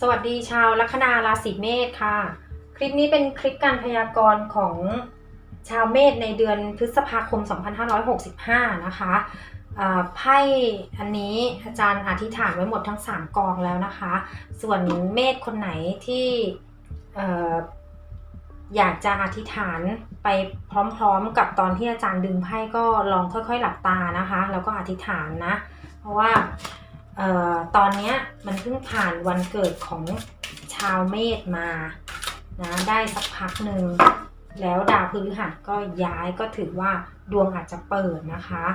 สวัสดีชาวลัคนาราศีเมษค่ะ คลิปนี้เป็นคลิปการพยากรณ์ของชาวเมษในเดือนพฤษภาคม 2565 นะคะไพ่อันนี้อาจารย์อธิษฐานไว้หมดทั้ง 3 กองแล้วนะคะ ส่วนเมษคนไหนที่อยากจะอธิษฐานไปพร้อมๆ กับตอนที่อาจารย์ดึงไพ่ก็ลองค่อยๆ หลับตานะคะ แล้วก็อธิษฐานนะ เพราะว่า ออตอนนี้มันเพิ่งผ่านวันเกิดของชาวเมษมานะได้สักพักหนึ่งแล้วดาวพฤหัสก็ย้ายก็ถือว่าดวงอาจจะเปิดนะคะ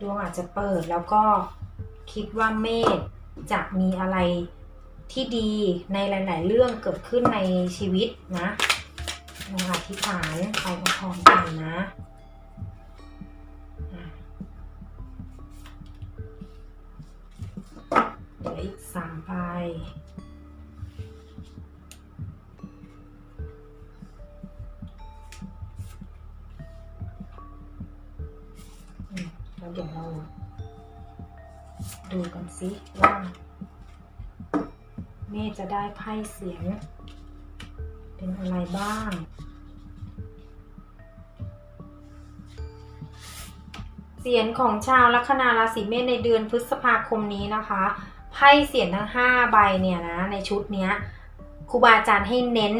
ดวงอาจจะเปิดแล้วก็คิดว่าเมษจะมีอะไรที่ดีในหลาย ๆ เรื่องเกิดขึ้นในชีวิตนะลองอธิษฐานไปพร้อมกันนะ อีกสามใบอืมแล้วเดี๋ยวเราดูกันสิว่าเมฆจะได้ไพ่เสียง เป็นอะไรบ้างเสียงของชาวลัคนาราศีเมษในเดือนพฤษภาคมนี้นะคะ ไพ่เสียงทั้งห้าใบเนี่ยนะในชุดเนี้ยครูบาอาจารย์ให้เน้น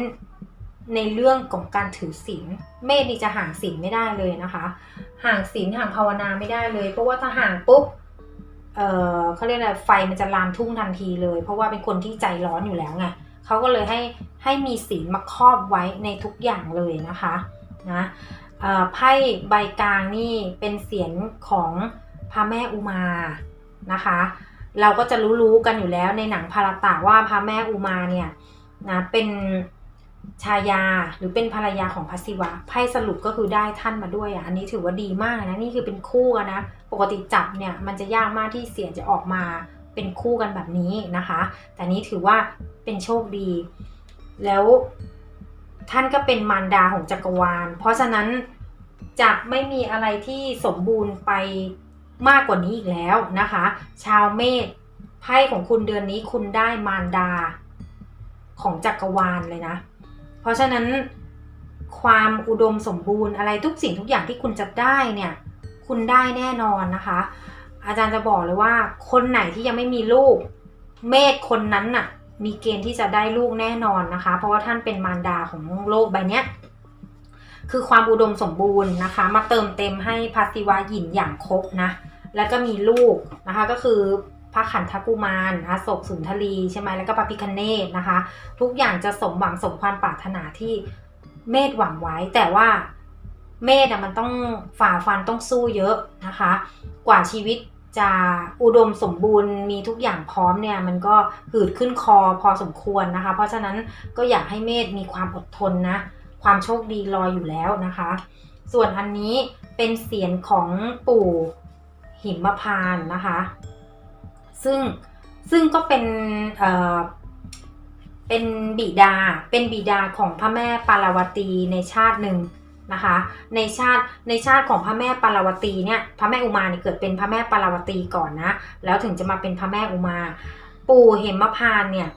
ในเรื่องของการถือศีลเมษนี่จะห่างศีลไม่ได้เลยนะคะ ห่างศีลห่างภาวนาไม่ได้เลย เพราะว่าถ้าห่างปุ๊บเออเขาเรียกอะไรไฟมันจะลามทุ่งทันทีเลย เพราะว่าเป็นคนที่ใจร้อนอยู่แล้วไงเขาก็เลยให้ให้มีศีลมาครอบไว้ในทุกอย่างเลยนะคะนะไพ่ใบกลางนี่เป็นเสียงของพระแม่อุมานะคะ เราก็จะรู้ๆกันอยู่แล้วในหนังพารตะว่าพระแม่อุมาเนี่ยนะเป็นชายาหรือเป็นภรรยาของพระศิวะไพ่สรุปก็คือได้ท่านมาด้วยอะอันนี้ถือว่าดีมากนะนี่คือเป็นคู่กันนะปกติจับเนี่ยมันจะยากมากที่เสียงจะออกมาเป็นคู่กันแบบนี้นะคะ แต่นี้ถือว่าเป็นโชคดี แล้วท่านก็เป็นมารดาของจักรวาล เพราะฉะนั้นจะไม่มีอะไรที่สมบูรณ์ไป มากกว่านี้อีกแล้วนะคะ ชาวเมษไพ่ของคุณเดือนนี้คุณได้มารดาของจักรวาลเลยนะ เพราะฉะนั้นความอุดมสมบูรณ์อะไรทุกสิ่งทุกอย่างที่คุณจะได้เนี่ย คุณได้แน่นอนนะคะ อาจารย์จะบอกเลยว่า คนไหนที่ยังไม่มีลูก เมษคนนั้นน่ะ มีเกณฑ์ที่จะได้ลูกแน่นอนนะคะ เพราะว่าท่านเป็นมารดาของโลกใบเนี้ย คือความอุดมสมบูรณ์นะคะ มาเติมเต็มให้พระศิวะหยินอย่างครบนะแล้วก็มีลูกนะคะก็คือพระขันธกุมารนะศกสุนทรีใช่ไหมแล้วก็พระพิคเนตนะคะ ทุกอย่างจะสมหวังสมความปรารถนาที่เมธหวังไว้ แต่ว่าเมธมันต้องฝ่าฟันต้องสู้เยอะนะคะ กว่าชีวิตจะอุดมสมบูรณ์มีทุกอย่างพร้อมเนี่ยมันก็หืดขึ้นคอพอสมควรนะคะ เพราะฉะนั้นก็อยากให้เมธมีความอดทนนะ ความโชคดีรออยู่แล้วนะคะ ส่วนอันนี้เป็นเสียงของปู่หิมพานนะคะ ซึ่งซึ่งก็เป็นเอ่อเป็นบิดาเป็นบิดาของพระแม่ปาราวตีในชาติหนึ่งนะคะ ในชาติในชาติของพระแม่ปาราวตีเนี่ยพระแม่อุมาเนี่ยเกิดเป็นพระแม่ปาราวตีก่อนนะแล้วถึงจะมาเป็นพระแม่อุมา ปู่เหมพานเนี่ย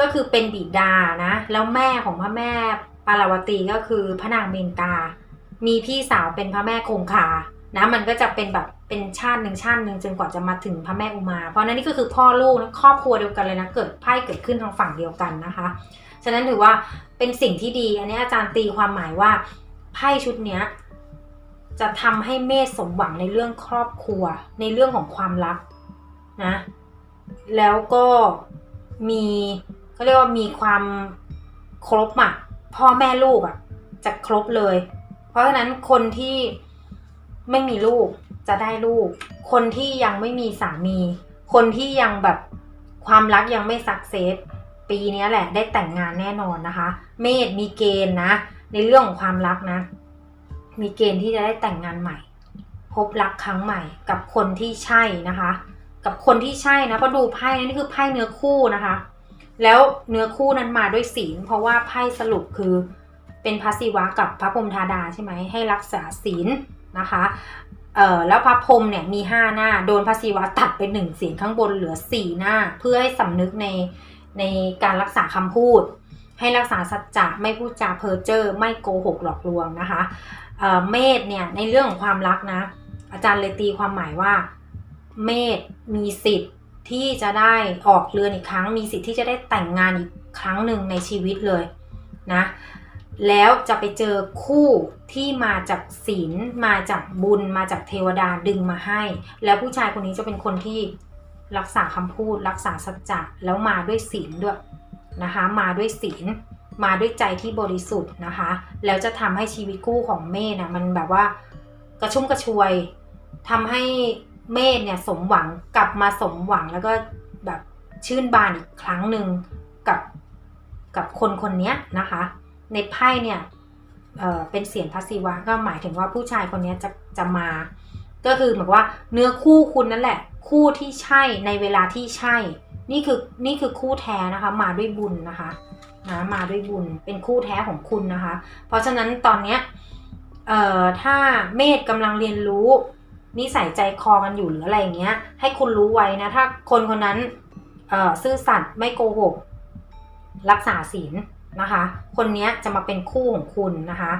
ก็คือเป็นบิดานะแล้วแม่ของพระแม่ ปาราวตีก็คือพระนางเมนกามีพี่สาวเป็นพระแม่คงคานะมันก็จะเป็นแบบเป็นชาติหนึ่งชาติหนึ่งจนกว่าจะมาถึงพระแม่อุมา เพราะนั้นนี่ก็คือพ่อลูกนะครอบครัวเดียวกันเลยนะเกิดไพ่เกิดขึ้นทางฝั่งเดียวกันนะคะ ฉะนั้นถือว่าเป็นสิ่งที่ดี อันนี้อาจารย์ตีความหมายว่าไพ่ชุดเนี้ยจะทำให้เมธสมหวังในเรื่องครอบครัว ในเรื่องของความรักนะแล้วก็มีเขาเรียกว่ามีความครบอะ พ่อแม่ลูกอะจะครบเลย เพราะฉะนั้นคนที่ไม่มีลูกจะได้ลูก คนที่ยังไม่มีสามี คนที่ยังแบบความรักยังไม่สักเซสปีนี้แหละ ได้แต่งงานแน่นอนนะคะ เมษมีเกณฑ์นะ ในเรื่องของความรักนะ มีเกณฑ์ที่จะได้แต่งงานใหม่ พบรักครั้งใหม่ กับคนที่ใช่นะคะ กับคนที่ใช่นะเพราะดูไพ่นี่คือไพ่เนื้อคู่นะคะ แล้วเนื้อคู่นั้นมาด้วยศีล เพราะว่าไพ่สรุปคือเป็นพระศิวะกับพระพรหมธาดาใช่ไหมให้รักษาศีลนะคะเอ่อแล้วพระพรหมเนี่ยมีห้าหน้า โดนพระศิวะตัดไปหนึ่งเสียงข้างบนเหลือสี่หน้า เพื่อให้สำนึกในในการรักษาคำพูด ให้รักษาสัจจะไม่พูดจาเพ้อเจ้อไม่โกหกหลอกลวงนะคะเอ่อเมษเนี่ยในเรื่องของความรักนะ อาจารย์เลยตีความหมายว่า เมษมีสิทธิ์ ที่จะได้ออกเรือนอีกครั้ง มีสิทธิ์ที่จะได้แต่งงานอีกครั้งหนึ่งในชีวิตเลยนะแล้วจะไปเจอคู่ที่มาจากศีลมาจากบุญ มาจากเทวดาดึงมาให้ แล้วผู้ชายคนนี้จะเป็นคนที่รักษาคำพูด รักษาสัจจะแล้วมาด้วยศีลด้วยนะคะมาด้วยศีลมาด้วยใจที่บริสุทธิ์นะคะ แล้วจะทำให้ชีวิตคู่ของเมธนะมันแบบว่ากระชุ่มกระชวยทำให้ เมธเนี่ยสมหวังกลับมาสมหวังแล้วก็แบบชื่นบานอีกครั้งหนึ่งกับกับคนคนนี้นะคะ ในไพ่เนี่ยเเป็นเสียงพระศิวะก็หมายถึงว่าผู้ชายคนนี้จะจะมา ก็คือเหมือนว่าเนื้อคู่คุณนั่นแหละ คู่ที่ใช่ในเวลาที่ใช่ นี่คือนี่คือคู่แท้นะคะ มาด้วยบุญนะคะนะมาด้วยบุญเป็นคู่แท้ของคุณนะคะ เพราะฉะนั้นตอนเนี้ยเอ่อถ้าเมธกำลังเรียนรู้ นิสัยใจคอกันอยู่หรืออะไรอย่างเงี้ย ให้คุณรู้ไว้นะ ถ้าคนคนนั้นเอ่อซื่อสัตย์ไม่โกหก รักษาศีลนะคะ คนเนี้ยจะมาเป็นคู่ของคุณนะคะ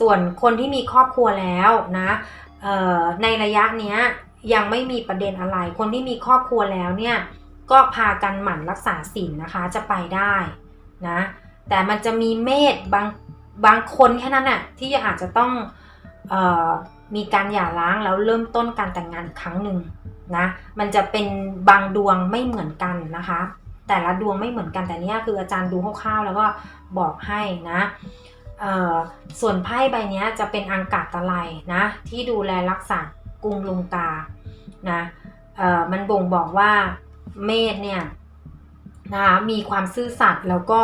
ส่วนคนที่มีครอบครัวแล้วนะเอ่อในระยะเนี้ยยังไม่มีประเด็นอะไร คนที่มีครอบครัวแล้วเนี่ยก็พากันหมั่นรักษาศีลนะคะจะไปได้นะแต่มันจะมีเมธบางบางคนแค่นั้นน่ะที่อาจจะต้องเออ มีการหย่าร้างแล้วเริ่มต้นการแต่งงานอีกครั้งหนึ่งนะมันจะเป็นบางดวงไม่เหมือนกันนะคะ แต่ละดวงไม่เหมือนกันแต่เนี้ยคืออาจารย์ดูคร่าวๆแล้วก็บอกให้นะส่วนไพ่ใบนี้จะเป็นอังกาตะไลนะที่ดูแลรักษากรุงลงกานะมันบ่งบอกว่าเมษเนี่ยนะคะมีความซื่อสัตย์แล้วก็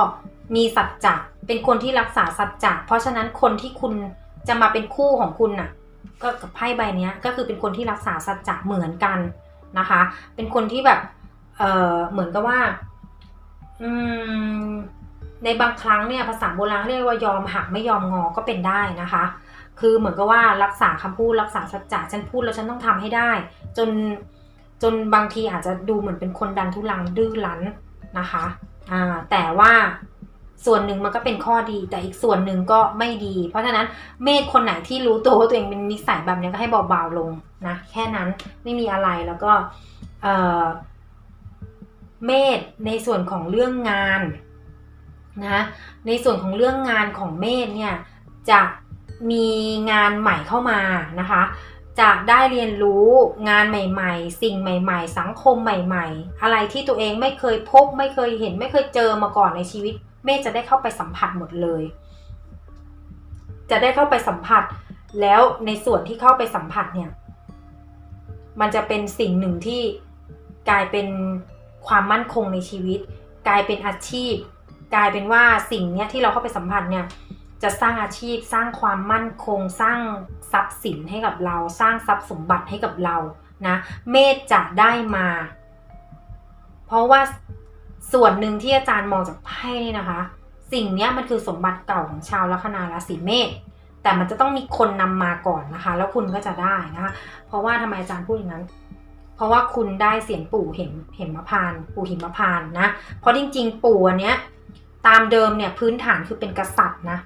มีสัจจะเป็นคนที่รักษาสัจจะเพราะฉะนั้นคนที่คุณจะมาเป็นคู่ของคุณน่ะ ก็กับไพ่ใบเนี้ยก็คือเป็นคนที่รักษาสัจจะเหมือนกันนะคะ เป็นคนที่แบบเออเหมือนกับว่าอืมในบางครั้งเนี่ยภาษาโบราณเรียกว่ายอมหักไม่ยอมงอก็เป็นได้นะคะ คือเหมือนกับว่ารักษาคำพูดรักษาสัจจะฉันพูดแล้วฉันต้องทำให้ได้ จนจนบางทีอาจจะดูเหมือนเป็นคนดันทุลังดื้อรั้นนะคะอ่าแต่ว่า ส่วนหนึ่งมันก็เป็นข้อดี แต่อีกส่วนหนึ่งก็ไม่ดี เพราะฉะนั้นเมธคนไหนที่รู้ตัวว่าตัวเองเป็นนิสัยแบบนี้ก็ให้เบาๆลงนะแค่นั้นไม่มีอะไรแล้วก็เออเมษในส่วนของเรื่องงานนะในส่วนของเรื่องงานของเมษเนี่ยจะมีงานใหม่เข้ามานะคะจะได้เรียนรู้งานใหม่ๆ สิ่งใหม่ ๆ สังคมใหม่ ๆ อะไรที่ตัวเองไม่เคยพบไม่เคยเห็นไม่เคยเจอมาก่อนในชีวิต เมษจะได้เข้าไปสัมผัสหมดเลย จะได้เข้าไปสัมผัส แล้วในส่วนที่เข้าไปสัมผัสเนี่ย มันจะเป็นสิ่งหนึ่งที่กลายเป็นความมั่นคงในชีวิต กลายเป็นอาชีพ กลายเป็นว่าสิ่งเนี้ยที่เราเข้าไปสัมผัสเนี่ยจะสร้างอาชีพสร้างความมั่นคง สร้างทรัพย์สินให้กับเรา สร้างทรัพย์สมบัติให้กับเรานะเมธจะได้มา เพราะว่า ส่วนหนึ่งที่อาจารย์มองจากไพ่นี่นะคะ สิ่งนี้มันคือสมบัติเก่าของชาวลัคนาราศีเมษแต่มันจะต้องมีคนนำมาก่อนนะคะ แล้วคุณก็จะได้นะคะ เพราะว่าทำไมอาจารย์พูดอย่างนั้น เพราะว่าคุณได้เสียงปู่เห็มเห็มะพาน ปู่หิมะพานนะ เพราะจริง ๆ ปู่อันเนี้ยตามเดิมเนี่ยพื้นฐานคือเป็นกษัตริย์นะ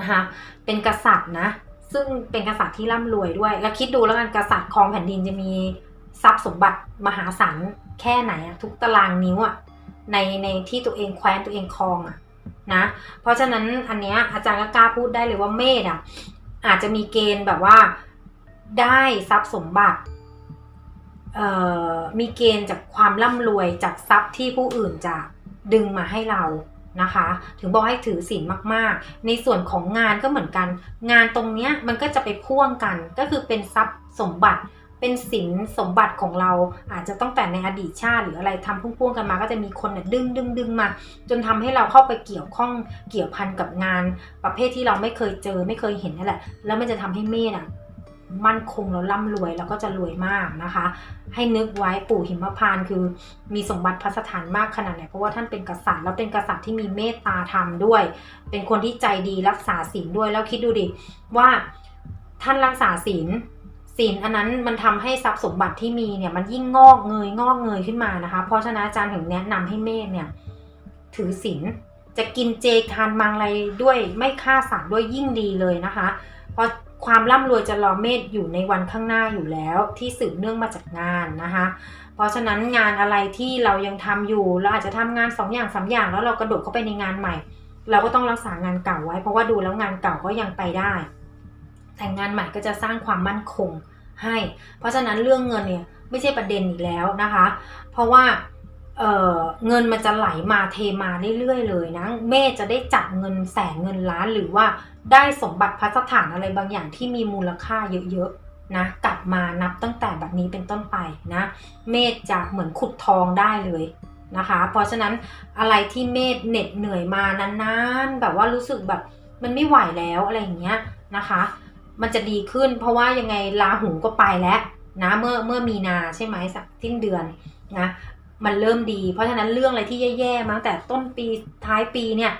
นะคะ เป็นกษัตริย์นะ ซึ่งเป็นกษัตริย์ที่ร่ำรวยด้วย แล้วคิดดูแล้วกันกษัตริย์ครองแผ่นดินจะมีทรัพย์สมบัติมหาศาลแค่ไหนอะทุกตารางนิ้วอะ ในในที่ตัวเองแคว้นตัวเองครองอะนะเพราะฉะนั้นอันเนี้ยอาจารย์ก็กล้าพูดได้เลยว่าเมษอะอาจจะมีเกณฑ์แบบว่าได้ทรัพย์สมบัติเอ่อมีเกณฑ์จากความร่ำรวยจากทรัพย์ที่ผู้อื่นจะดึงมาให้เรานะคะ ถึงบอกให้ถือศีลมากๆ ในส่วนของงานก็เหมือนกัน งานตรงเนี้ยมันก็จะไปพ่วงกันก็คือเป็นทรัพย์สมบัติ เป็นสินสมบัติของเราอาจจะต้องแต่ในอดีตชาติ หรืออะไรทำพ่วงๆกันมา ก็จะมีคนเนี่ยดึงดึงดึงมา จนทำให้เราเข้าไปเกี่ยวข้องเกี่ยวพันกับงาน ประเภทที่เราไม่เคยเจอไม่เคยเห็นนั่นแหละ แล้วมันจะทำให้เมธอะมั่นคงแล้วร่ำรวยแล้วก็จะรวยมากนะคะ ให้นึกไว้ปู่หิมพานต์คือ มีสมบัติพัสถานมากขนาดไหนเพราะว่าท่านเป็นกษัตริย์แล้วเป็นกษัตริย์ที่มีเมตตาธรรมด้วย เป็นคนที่ใจดีรักษาศีลด้วยแล้วคิดดูดิว่าท่านรักษาศีล ศีลอันนั้นมันทำให้ทรัพย์สมบัติที่มีเนี่ยมันยิ่งงอกเงยงอกเงยขึ้นมานะคะ เพราะฉะนั้นอาจารย์ถึงแนะนำให้เมษเนี่ย ถือศีลจะกินเจทานมังอะไรด้วยไม่ฆ่าสัตว์ด้วยยิ่งดีเลยนะคะ เพราะความร่ำรวยจะรอเมษอยู่ในวันข้างหน้าอยู่แล้ว ที่สืบเนื่องมาจากงานนะคะ เพราะฉะนั้นงานอะไรที่เรายังทำอยู่เราอาจจะทำงานสองอย่างสามอย่างแล้วเรากระโดดเข้าไปในงานใหม่ เราก็ต้องรักษางานเก่าไว้ เพราะว่าดูแล้วงานเก่าก็ยังไปได้ แต่งานใหม่ก็จะสร้างความมั่นคง ให้ เพราะฉะนั้นเรื่องเงินเนี่ยไม่ใช่ประเด็นอีกแล้วนะคะ เพราะว่าเเงินมันจะไหลมาเทมาเรื่อยๆเลยนะเมษจะได้จับเงินแสนเงินล้านหรือว่าได้สมบัติพัสถานอะไรบางอย่างที่มีมูลค่าเยอะๆนะกลับมานับตั้งแต่แบบนี้เป็นต้นไปนะเมษจะเหมือนขุดทองได้เลยนะคะ เพราะฉะนั้นอะไรที่เมษเหน็ดเหนื่อยมานานๆแบบว่ารู้สึกแบบมันไม่ไหวแล้วอะไรอย่างเงี้ยนะคะ มันจะดีขึ้น เพราะว่ายังไงลาหูก็ไปแล้วนะเมื่อเมื่อมีนาใช่ไหมสักสิ้นเดือนนะมันเริ่มดี เพราะฉะนั้นเรื่องอะไรที่แย่ๆมาตั้งแต่ต้นปีท้ายปีเนี่ย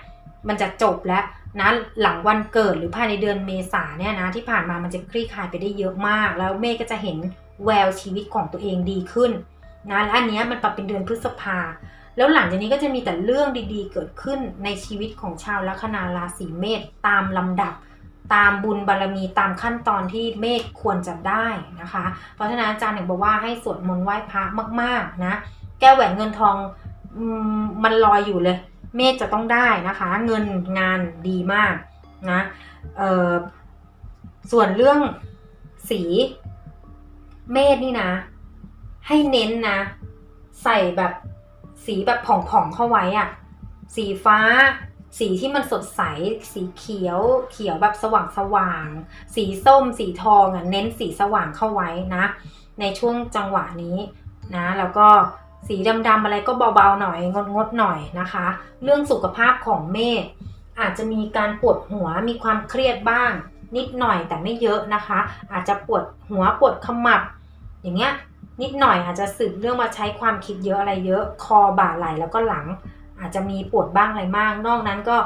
มันจะจบแล้วนะหลังวันเกิดหรือภายในเดือนเมษาเนี่ยนะที่ผ่านมามันจะคลี่คลายไปได้เยอะมาก แล้วเมฆก็จะเห็นแววชีวิตของตัวเองดีขึ้นนะและอันนี้มันปรับเป็นเดือนพฤษภา แล้วหลังจากนี้ก็จะมีแต่เรื่องดีๆ เกิดขึ้นในชีวิตของชาวลัคนาราศีเมษตามลำดับ ตามบุญบารรมีตามขั้นตอนที่เมษควรจะได้นะคะ เพราะฉะนั้นอาจารย์ถึงบอกว่าให้สวดมนต์ไหว้พระมากๆนะแก้วแหวนเงินทองมันลอยอยู่เลย เมษจะต้องได้นะคะ เงินงานดีมากนะส่วนเรื่องสีเมษนี่นะ ให้เน้นนะ ใส่แบบสีแบบผ่องๆเข้าไว้อะสีฟ้า สีที่มันสดใส สีเขียว เขียวแบบสว่างสว่าง สีส้ม สีทองอะเน้นสีสว่างเข้าไว้นะ ในช่วงจังหวะนี้นะ แล้วก็สีดำๆอะไรก็เบาๆหน่อยงดๆหน่อยนะคะ เรื่องสุขภาพของเมฆอาจจะมีการปวดหัวมีความเครียดบ้าง นิดหน่อยแต่ไม่เยอะนะคะ อาจจะปวดหัวปวดขมับ อย่างเงี้ยนิดหน่อยอาจจะสืบเรื่องมาใช้ความคิดเยอะอะไรเยอะ คอบ่าไหลแล้วก็หลัง อาจจะมีปวดบ้างอะไรมากนอกนั้นก็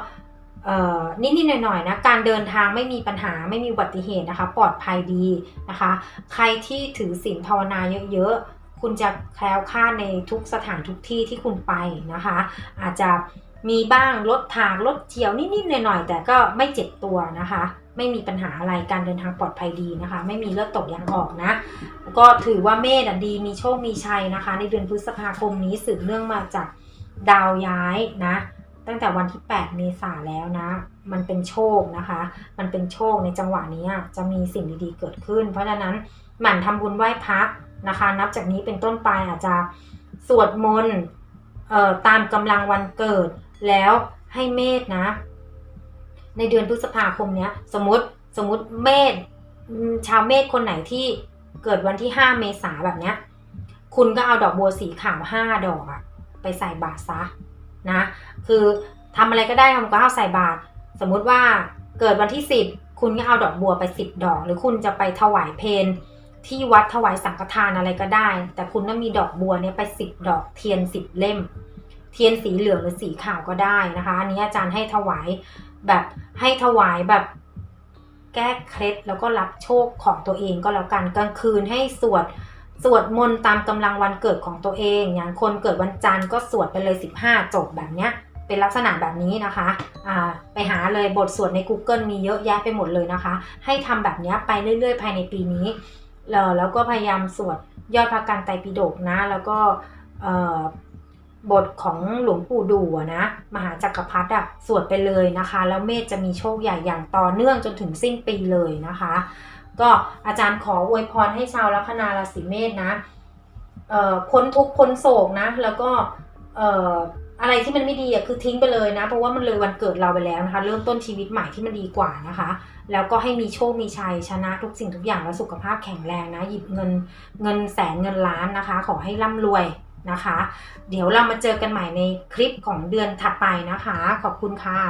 นิดๆหน่อยๆนะการเดินทางไม่มีปัญหาไม่มีอุบัติเหตุนะคะ ปลอดภัยดีนะคะ ใครที่ถือศีลภาวนาเยอะๆ คุณจะแคล้วคลาดในทุกสถานทุกที่ที่คุณไปนะคะ อาจจะมีบ้างลดทางลดเฉียวนิดๆหน่อยๆ แต่ก็ไม่เจ็บตัวนะคะ ไม่มีปัญหาอะไรการเดินทางปลอดภัยดีนะคะ ไม่มีเลือดตกยางออกนะ ก็ถือว่าเมษดีมีโชคมีชัยนะคะ ในเดือนพฤษภาคมนี้สืบเนื่องมาจาก ดาวย้ายนะ ตั้งแต่วันที่ 8 เมษาแล้วนะ มันเป็นโชคนะคะ มันเป็นโชคในจังหวะนี้จะมีสิ่งดีๆเกิดขึ้น เพราะฉะนั้นหมั่นทำบุญไหว้พระนะคะ นับจากนี้เป็นต้นไปอาจจะสวดมนต์ตามกำลังวันเกิดแล้วให้เมษนะ ในเดือนพฤษภาคมเนี้ยสมมติสมมติเมษชาวเมษคนไหนที่เกิดวันที่ 5 เมษาแบบเนี้ย คุณก็เอาดอกบัวสีขาวห้าดอกอะ ไปใส่บาตรซะนะ คือทำอะไรก็ได้ทำก็เอาใส่บาตรสมมุติว่าเกิดวันที่ 10 คุณก็เอาดอกบัวไป10ดอก หรือคุณจะไปถวายเพนที่วัดถวายสังฆทานอะไรก็ได้ แต่คุณต้องมีดอกบัวเนี่ยไป10ดอก เทียน10เล่ม เทียนสีเหลืองหรือสีขาวก็ได้นะคะ อันนี้อาจารย์ให้ถวายแบบให้ถวายแบบแก้เคล็ดแล้วก็รับโชคของตัวเองก็แล้วกันกลางคืนให้สวด สวดมนต์ตามกำลังวันเกิดของตัวเอง อย่างคนเกิดวันจันทร์ก็สวดไปเลย 15 จบแบบเนี้ยเป็นลักษณะแบบนี้นะคะอ่าไปหาเลยบทสวดใน Google มีเยอะแยะไปหมดเลยนะคะ ให้ทำแบบนี้ไปเรื่อยๆ ภายในปีนี้แล้วก็พยายามสวดยอดพระกันไตรปิฎกนะ แล้วก็บทของหลวงปู่ดูนะ มหาจักรพรรดิอะสวดไปเลยนะคะ แล้วเมธจะมีโชคใหญ่อย่างต่อเนื่องจนถึงสิ้นปีเลยนะคะ ก็อาจารย์ขออวยพรให้ชาวลัคนาราศีเมษนะพ้นทุกพ้นโศกนะ แล้วก็อะไรที่มันไม่ดีอะคือทิ้งไปเลยนะ เพราะว่ามันเลยวันเกิดเราไปแล้วนะคะ เริ่มต้นชีวิตใหม่ที่มันดีกว่านะคะ แล้วก็ให้มีโชคมีชัยชนะทุกสิ่งทุกอย่างแล้วสุขภาพแข็งแรงนะ หยิบเงินเงินแสนเงินล้านนะคะ ขอให้ร่ำรวยนะคะ เดี๋ยวเรามาเจอกันใหม่ในคลิปของเดือนถัดไปนะคะ ขอบคุณค่ะ